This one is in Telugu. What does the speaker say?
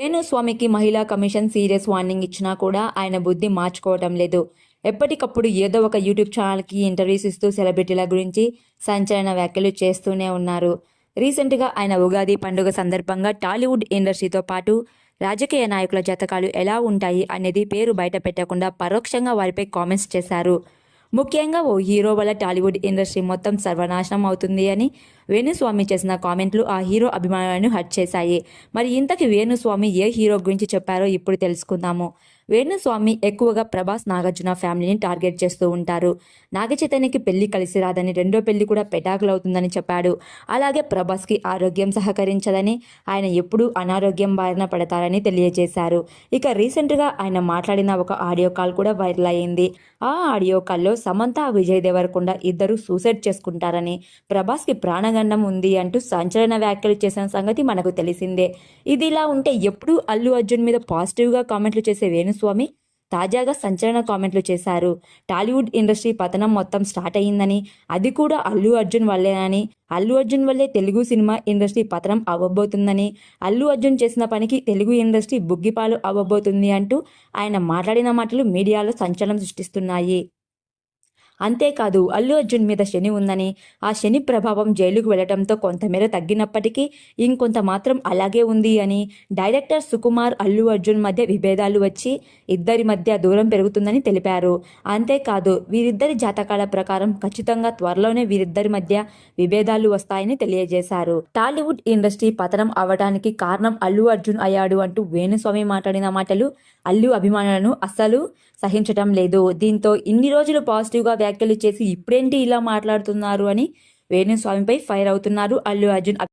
వేణుస్వామికి మహిళా కమిషన్ సీరియస్ వార్నింగ్ ఇచ్చినా కూడా ఆయన బుద్ధి మార్చుకోవటం లేదు. ఎప్పటికప్పుడు ఏదో ఒక యూట్యూబ్ ఛానల్కి ఇంటర్వ్యూస్ ఇస్తూ సెలబ్రిటీల గురించి సంచలన వ్యాఖ్యలు చేస్తూనే ఉన్నారు. రీసెంట్గా ఆయన ఉగాది పండుగ సందర్భంగా టాలీవుడ్ ఇండస్ట్రీతో పాటు రాజకీయ నాయకుల జాతకాలు ఎలా ఉంటాయి అనేది పేరు బయట పెట్టకుండా పరోక్షంగా వారిపై కామెంట్స్ చేశారు. ముఖ్యంగా ఓ హీరో వల్ల టాలీవుడ్ ఇండస్ట్రీ మొత్తం సర్వనాశనం అవుతుంది అని వేణుస్వామి చేసిన కామెంట్లు ఆ హీరో అభిమానులను హట్ చేశాయి. మరి ఇంతకి వేణుస్వామి ఏ హీరో గురించి చెప్పారో ఇప్పుడు తెలుసుకుందాము. వేణుస్వామి ఎక్కువగా ప్రభాస్ నాగార్జున ఫ్యామిలీని టార్గెట్ చేస్తూ ఉంటారు. నాగచైతన్యకి పెళ్ళి కలిసి రాదని రెండో పెళ్ళి కూడా పెటాకులు అవుతుందని చెప్పాడు. అలాగే ప్రభాస్కి ఆరోగ్యం సహకరించదని ఆయన ఎప్పుడూ అనారోగ్యం బారిన పడతారని తెలియజేశారు. ఇక రీసెంట్గా ఆయన మాట్లాడిన ఒక ఆడియో కాల్ కూడా వైరల్ అయింది ఆ ఆడియో కాల్లో సమంత విజయ్ దేవరకొండ ఇద్దరు సూసైడ్ చేసుకుంటారని ప్రభాస్కి ప్రాణగండం ఉంది అంటూ సంచలన వ్యాఖ్యలు చేసిన సంగతి మనకు తెలిసిందే. ఇది ఇలా ఉంటే ఎప్పుడూ అల్లు అర్జున్ మీద పాజిటివ్గా కామెంట్లు చేసే స్వామి తాజాగా సంచలన కామెంట్లు చేశారు. టాలీవుడ్ ఇండస్ట్రీ పతనం మొత్తం స్టార్ట్ అయ్యిందని అది కూడా అల్లు అర్జున్ వల్లేనని అల్లు అర్జున్ వల్లే తెలుగు సినిమా ఇండస్ట్రీ పతనం అవ్వబోతుందని అల్లు అర్జున్ చేసిన పనికి తెలుగు ఇండస్ట్రీ బుగ్గిపాలు అవ్వబోతుంది అంటూ ఆయన మాట్లాడిన మాటలు మీడియాలో సంచలనం సృష్టిస్తున్నాయి. అంతేకాదు అల్లు అర్జున్ మీద శని ఉందని ఆ శని ప్రభావం జైలుకు వెళ్ళడంతో కొంతమేర తగ్గినప్పటికీ ఇంకొంత మాత్రం అలాగే ఉంది అని డైరెక్టర్ సుకుమార్ అల్లు అర్జున్ మధ్య విభేదాలు వచ్చి ఇద్దరి మధ్య దూరం పెరుగుతుందని తెలిపారు. అంతేకాదు వీరిద్దరి జాతకాల ప్రకారం ఖచ్చితంగా త్వరలోనే వీరిద్దరి మధ్య విభేదాలు వస్తాయని తెలియజేశారు. టాలీవుడ్ ఇండస్ట్రీ పతనం అవడానికి కారణం అల్లు అర్జున్ అయ్యాడు అంటూ వేణుస్వామి మాట్లాడిన మాటలు అల్లు అభిమానులను అస్సలు సహించటం లేదు. దీంతో ఇన్ని రోజులు పాజిటివ్గా వ్యాఖ్యలు చేసి ఇప్పుడేంటి ఇలా మాట్లాడుతున్నారు అని వేణుస్వామిపై ఫైర్ అవుతున్నారు. అల్లు అర్జున్